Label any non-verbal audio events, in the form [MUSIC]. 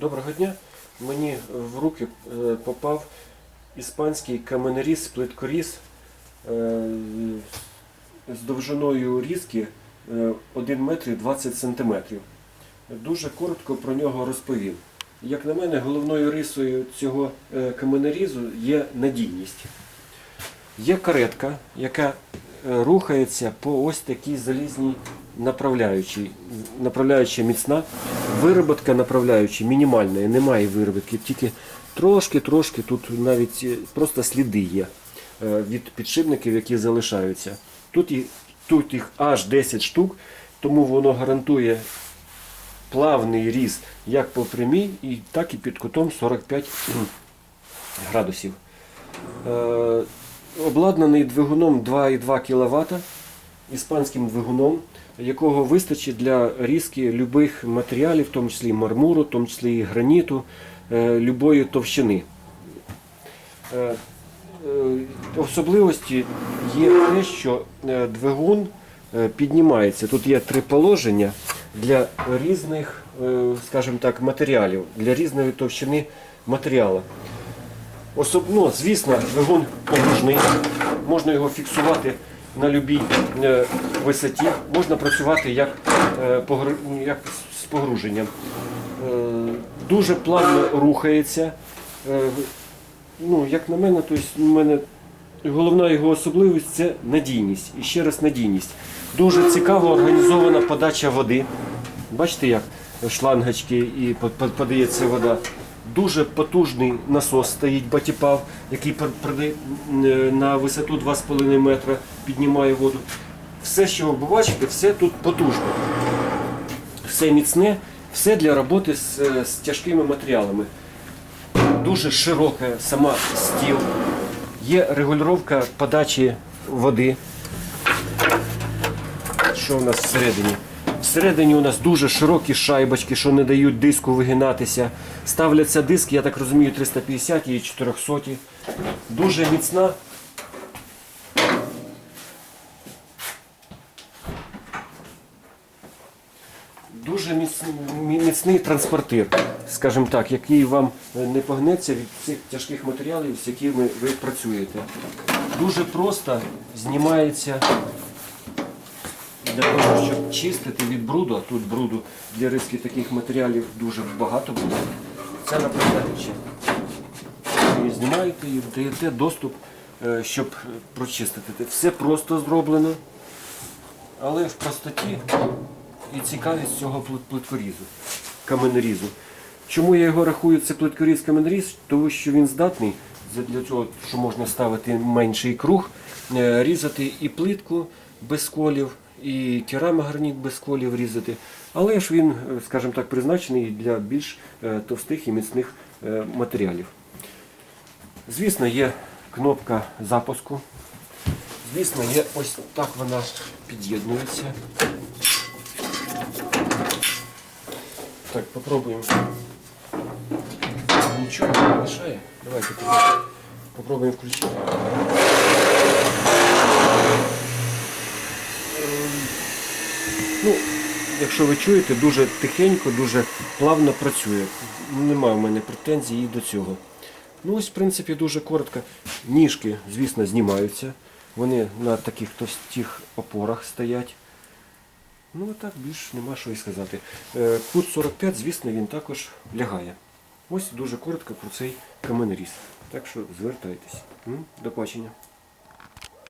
Доброго дня. Мені в руки е, попав іспанський каменеріз, плиткоріз е, з довжиною різки е, 1 метр 20 сантиметрів. Дуже коротко про нього розповім. Як на мене, головною рисою цього е, каменерізу є надійність. Є каретка, яка е, рухається по ось такій залізній направляючій. Направляюча міцна, вироботка направляюча мінімальна, немає вироботки, тільки трошки-трошки тут навіть е, просто сліди є е, від підшипників, які залишаються. Тут, і, тут їх аж 10 штук, тому воно гарантує плавний ріст як по прямій, так і під кутом 45 [CLEARS THROAT] градусів. Е, обладнаний двигуном 2,2 кВт, іспанським двигуном, якого вистачить для різки будь-яких матеріалів, в тому числі мармуру, в тому числі і граніту, е, любої товщини. Е, е, Особливості є те, що двигун піднімається. Тут є три положення для різних, скажімо так, матеріалів, для різної товщини матеріалу. Особливо, звісно, двигун погружний, можна його фіксувати на будь-якій е, висоті, можна працювати як, е, як з погруженням. Е, Дуже плавно рухається. Ну, як на мене, то у мене головна його особливість це надійність. І ще раз надійність. Дуже цікаво організована подача води. Бачите, як шлангочки і под- под- подається вода. Дуже потужний насос стоїть батіпав, який е, на висоту 2,5 метра, піднімає воду. Все, що ви бачите, все тут потужно. Все міцне, все для роботи з, е, з тяжкими матеріалами. Дуже широка сама стіл. Є регулювання подачі води. Що у нас всередині? Всередині у нас дуже широкі шайбочки, що не дають диску вигинатися. Ставляться диски, я так розумію, 350 і 400. Дуже міцна. Дуже міцний, транспортир, скажімо так, який вам не погнеться від цих тяжких матеріалів, з якими ви працюєте. Дуже просто знімається для того, щоб чистити від бруду, а тут бруду для риски таких матеріалів дуже багато буде. Це направляюче. Ви знімаєте і даєте доступ, е, щоб прочистити. Все просто зроблено, але в простоті і цікавість цього плит- плиткорізу, каменерізу. Чому я його рахую, це плиткоріз каменеріз? Тому що він здатний для цього, що можна ставити менший круг, е, різати і плитку без колів, і керамограніт без колів різати. Але ж він, е, скажімо так, призначений для більш е, товстих і міцних е, матеріалів. Звісно, є кнопка запуску. Звісно, є ось так вона під'єднується. Так, попробуємо. Нічого не мешає. Давайте попробуємо включити. Ем, Ну, якщо ви чуєте, дуже тихенько, дуже плавно працює. Немає в мене претензій і до цього. Ну ось, в принципі, дуже коротко. Ніжки, звісно, знімаються. Вони на таких товстих опорах стоять. Ну так більш нема що і сказати. Е, Кут 45, звісно, він також лягає. Ось дуже коротко про цей каменеріз. Так що звертайтесь. До побачення.